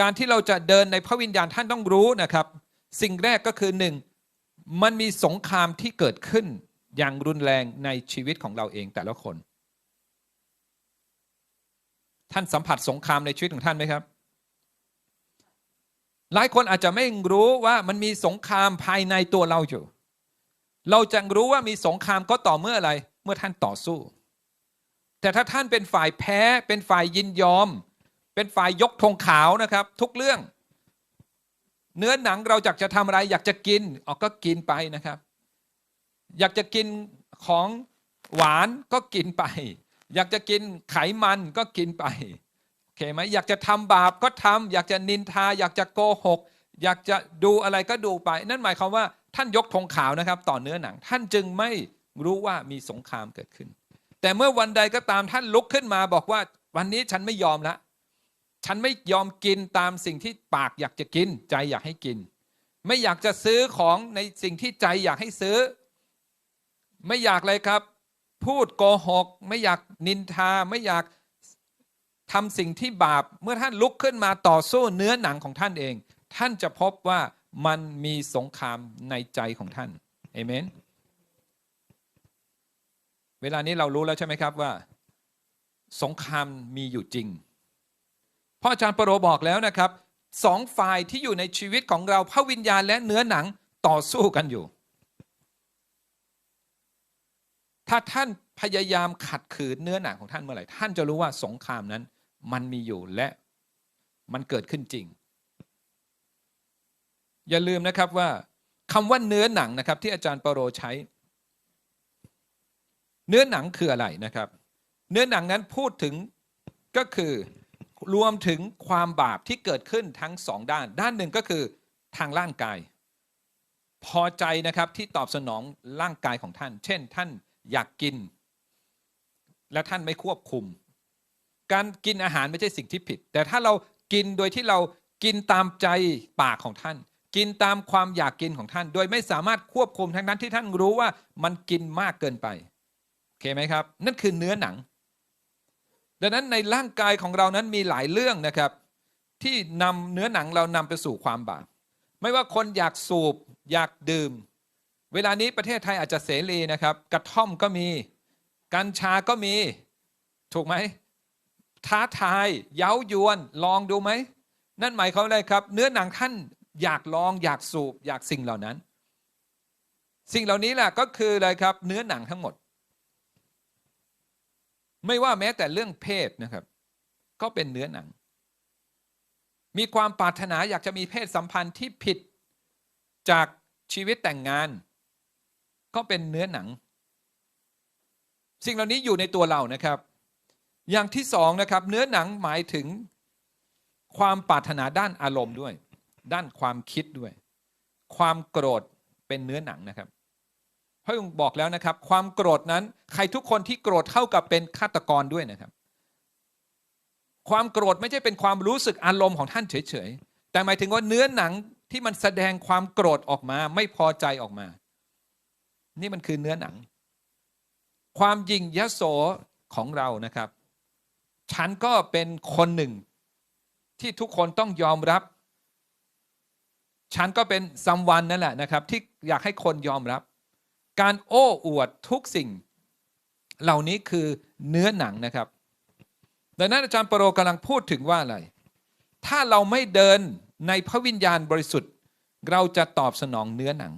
การที่เราจะเดินในพระวิญญาณท่านต้องรู้นะครับ สิ่งแรกก็คือหนึ่งมันมีสงครามที่เกิดขึ้นอย่างรุนแรงในชีวิตของเราเองแต่ละคน ท่านสัมผัสสงครามในชีวิตของท่านไหมครับ หลายคนอาจจะไม่รู้ว่ามันมีสงครามภายในตัวเราอยู่ เราจะรู้ว่ามีสงครามก็ต่อเมื่ออะไร เมื่อท่านต่อสู้ แต่ถ้าท่านเป็นฝ่ายแพ้เป็นฝ่ายยินยอม เป็นฝ่ายยกธงขาวนะครับ ทุกเรื่อง เนื้อหนังเราอยากจะทำอะไร อยากจะกินออกก็กินไปนะครับ อยากจะกินของหวานก็กินไป อยากจะกินไขมันก็กินไปโอเคไหมอยากจะทำบาปก็ทำอยากจะนินทา อยากจะโกหก อยากจะดูอะไรก็ดูไป นั่นหมายความว่าท่านยกธงขาวนะครับ ต่อเนื้อหนัง ท่านจึงไม่รู้ว่ามีสงครามเกิดขึ้น แต่เมื่อวันใดก็ตามท่านลุกขึ้นมาบอกว่าวันนี้ฉันไม่ยอมละ ฉันไม่ยอมกินตามสิ่งที่ปากอยากจะกิน ใจอยากให้กิน ไม่อยากจะซื้อของในสิ่งที่ใจอยากให้ซื้อ ไม่อยากเลยครับ พูดโกหก ไม่อยากนินทา ไม่อยากทำสิ่งที่บาป เมื่อท่านลุกขึ้นมาต่อสู้เนื้อหนังของท่านเอง ท่านจะพบว่ามันมีสงครามในใจของท่านเอเมน เวลานี้เรารู้แล้วใช่ไหมครับว่า สงครามมีอยู่จริง ราะอาจารย์ปรโรบอกแล้วนะครับสองฝ่ายที่อยู่ในชีวิตของเราพระวิญญาณและเนื้อหนังต่อสู้กันอยู่ ถ้าท่านพยายามขัดขืนเนื้อหนังของท่านเมื่อไหร่ท่านจะรู้ว่าสงครามนั้น มันมีอยู่และมันเกิดขึ้นจริง อย่าลืมนะครับว่าคำว่าเนื้อหนังนะครับที่อาจารย์ปรโรใช้ เนื้อหนังคืออะไรนะครับ เนื้อหนังนั้นพูดถึงก็คือ รวมถึงความบาปที่เกิดขึ้นทั้งสองด้าน ด้านหนึ่งก็คือทางร่างกาย พอใจนะครับที่ตอบสนองร่างกายของท่าน เช่น ท่านอยากกิน และท่านไม่ควบคุม การกินอาหารไม่ใช่สิ่งที่ผิด แต่ถ้าเรากินโดยที่เรากินตามใจปากของท่าน กินตามความอยากกินของท่าน โดยไม่สามารถควบคุมทั้งนั้นที่ท่านรู้ว่ามันกินมากเกินไปโอเคไหมครับ นั่นคือเนื้อหนัง ดังนั้นในร่างกายของเรานั้นมีหลายเรื่องนะครับ ที่นำเนื้อหนังเรานำไปสู่ความบาป ไม่ว่าคนอยากสูบอยากดื่ม เวลานี้ประเทศไทยอาจจะเสรีนะครับ กระท่อมก็มี กัญชาก็มี ถูกไหมท้าทายเย้ายวนลองดูไหม นั่นหมายความอะไรครับ เนื้อหนังท่านอยากลองอยากสูบอยากสิ่งเหล่านั้น สิ่งเหล่านี้แหละก็คืออะไรครับ เนื้อหนังทั้งหมด ไม่ว่าแม้แต่เรื่องเพศนะครับ ก็เป็นเนื้อหนัง มีความปรารถนาอยากจะมีเพศสัมพันธ์ที่ผิดจากชีวิตแต่งงาน ก็เป็นเนื้อหนัง สิ่งเหล่านี้อยู่ในตัวเรานะครับ อย่างที่สองนะครับ เนื้อหนังหมายถึงความปรารถนาด้านอารมณ์ด้วย ด้านความคิดด้วย ความโกรธเป็นเนื้อหนังนะครับ พระองค์บอกแล้วนะครับ ความโกรธนั้น ใครทุกคนที่โกรธเท่ากับเป็นฆาตกรด้วยนะครับ ความโกรธไม่ใช่เป็นความรู้สึกอารมณ์ของท่านเฉยๆ แต่หมายถึงว่าเนื้อหนังที่มันแสดงความโกรธออกมา ไม่พอใจออกมา นี่มันคือเนื้อหนัง ความยิงยโสของเรานะครับ ฉันก็เป็นคนหนึ่ง ที่ทุกคนต้องยอมรับ ฉันก็เป็นซัมวันนั่นแหละนะครับ ที่อยากให้คนยอมรับ การโอ้อวดทุกสิ่ง เหล่านี้คือเนื้อหนังนะครับ ดังนั้นอาจารย์ปรโรกำลังพูดถึงว่าอะไร ถ้าเราไม่เดินในพระวิญญาณบริสุทธิ์ เราจะตอบสนองเนื้อหนัง